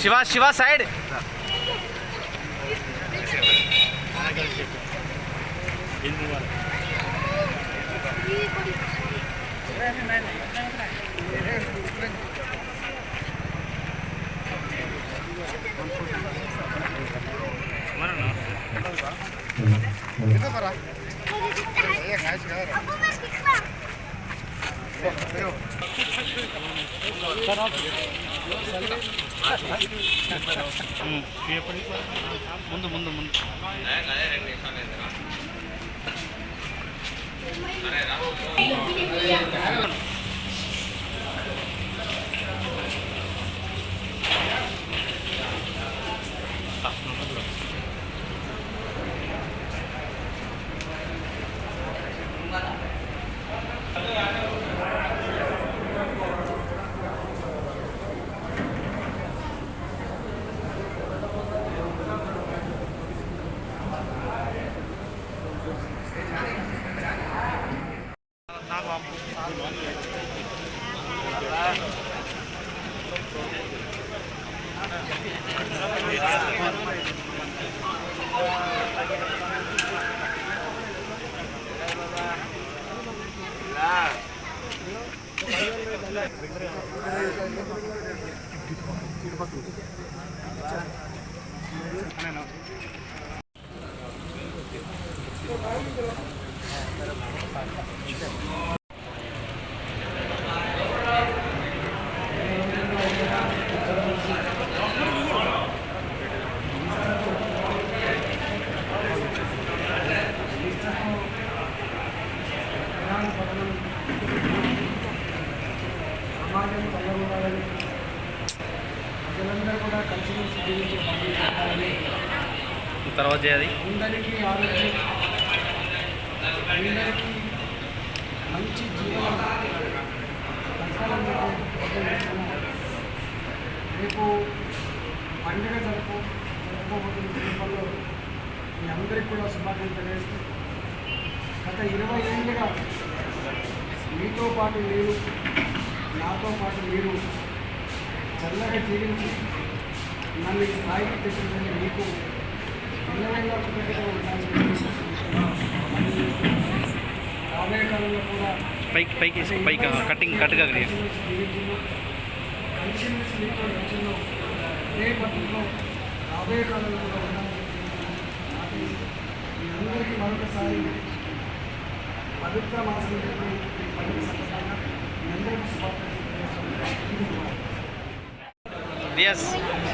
Shiva Shiva side ముందు ముందు ముందు సమాజం తర్వాత చేయాలి. అందరికీ ఆరోగ్యం. అందరికీ మంచి జీవనం. రేపు పండుగ జరుపు జరుపుకోబోతున్న సందర్భంలో మీ అందరికీ కూడా శుభాకాంక్షలు తెలియజేస్తూ గత ఇరవై ఏళ్ళుగా మీతో పాటు మీరు నాతో పాటు మీరు చల్లగా జీవించి నన్ను ఈ స్థాయికి తెచ్చినటువంటి మీకు రాబోయే కాలంలో కూడా పైకి పైకి పైకి కటింగ్ కట్గా క్లియర్. కలిసిమెలిసి జీవించిందో కలిసిమెలిసి మీతో నడిచిందో అదే పద్ధతిలో రాబోయే కాలంలో కూడా ఉండాలని నాకు మీ అందరికీ మరొకసారి పవిత్ర మాసం చెప్పి ఈ పండుగ సందర్భంగా మీ అందరికీ శుభాకాంక్షలు తెలియజేస్తున్నాను.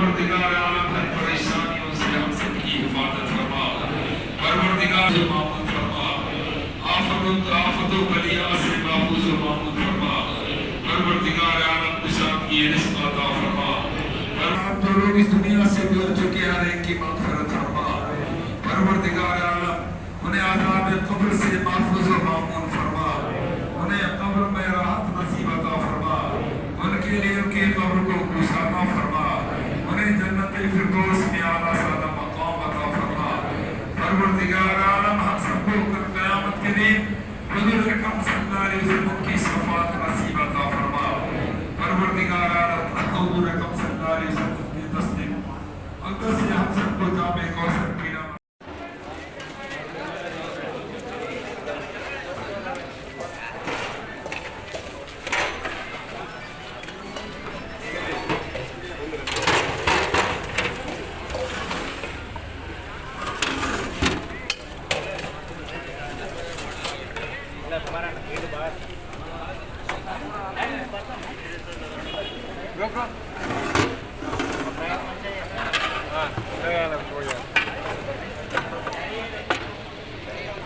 پروردگار عالم ہر پریشانیوں سے ہم سب کی حفاظت فرما۔ پروردگار معمول فرما۔ آفتوں آفتوں بلیا سے محفوظ و معمول فرما۔ پروردگار عالم کشاد کی رسم عطا فرما۔ ہم جو لوگ اس دنیا سے بھی گزر چکے ہر ایک کی مغفرت فرما۔ پروردگار عالم، انہیں عذاب قبر سے محفوظ و سارا عالم ہم سب کو کل قیامت کے دن حضور اکرم صلی اللہ علیہ وسلم کی صفات نصیب عطا فرما پروردگار عالم حضور اکرم صلی اللہ علیہ وسلم کی تصدیق اور دس ہم سب کو جامع کرو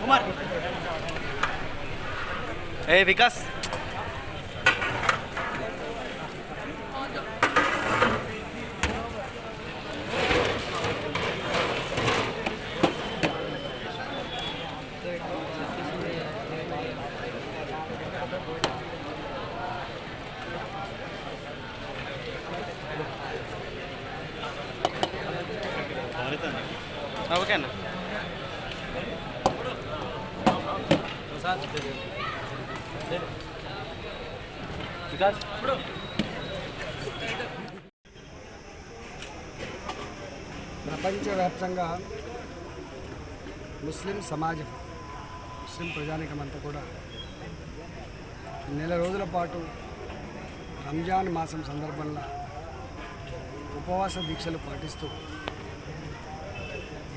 కుమార్ ఏ వికాస్ ఓకే అన్న ప్రపంచవ్యాప్తంగా ముస్లిం సమాజం ముస్లిం ప్రజానికమంతా కూడా నెల రోజుల పాటు రంజాన్ మాసం సందర్భంలో ఉపవాస దీక్షలు పాటిస్తూ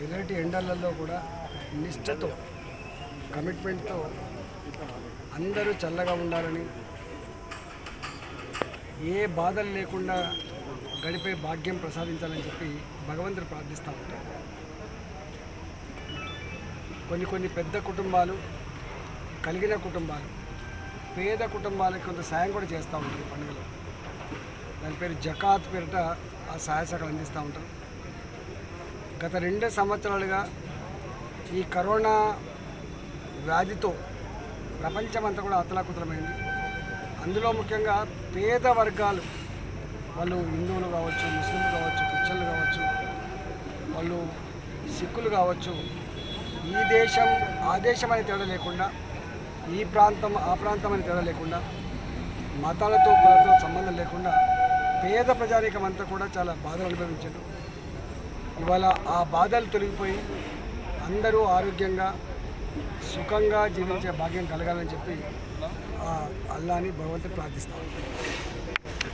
ఎర్రటి ఎండలలో కూడా నిష్ఠతో కమిట్మెంట్తో అందరూ చల్లగా ఉండాలని ఏ బాధలు లేకుండా గడిపే భాగ్యం ప్రసాదించాలని చెప్పి భగవంతుడు ప్రార్థిస్తూ ఉంటాం కొన్ని కొన్ని పెద్ద కుటుంబాలు కలిగిన కుటుంబాలు పేద కుటుంబాలకు కొంత సాయం కూడా చేస్తూ ఉంటారు ఈ పండుగలో. దాని పేరు జకాత్ పేరిట ఆ సహాయ అందిస్తూ ఉంటారు. గత రెండు సంవత్సరాలుగా ఈ కరోనా వ్యాధితో ప్రపంచమంతా కూడా అతలాకుతలమైంది. అందులో ముఖ్యంగా పేద వర్గాలు వాళ్ళు హిందువులు కావచ్చు ముస్లింలు కావచ్చు క్రిస్టియన్లు కావచ్చు వాళ్ళు సిక్కులు కావచ్చు ఈ దేశం ఆ దేశం అనే తేడా లేకుండా ఈ ప్రాంతం ఆ ప్రాంతం అనే తేడా లేకుండా మతాలతో కులతో సంబంధం లేకుండా పేద ప్రజానీకం అంతా కూడా చాలా బాధలు అనుభవించారు. ఇవాళ ఆ బాధలు తొలగిపోయి అందరూ ఆరోగ్యంగా సుఖంగా జీవించే భాగ్యం కలగాలని చెప్పి అల్లాని భగవంతుని ప్రార్థిస్తాం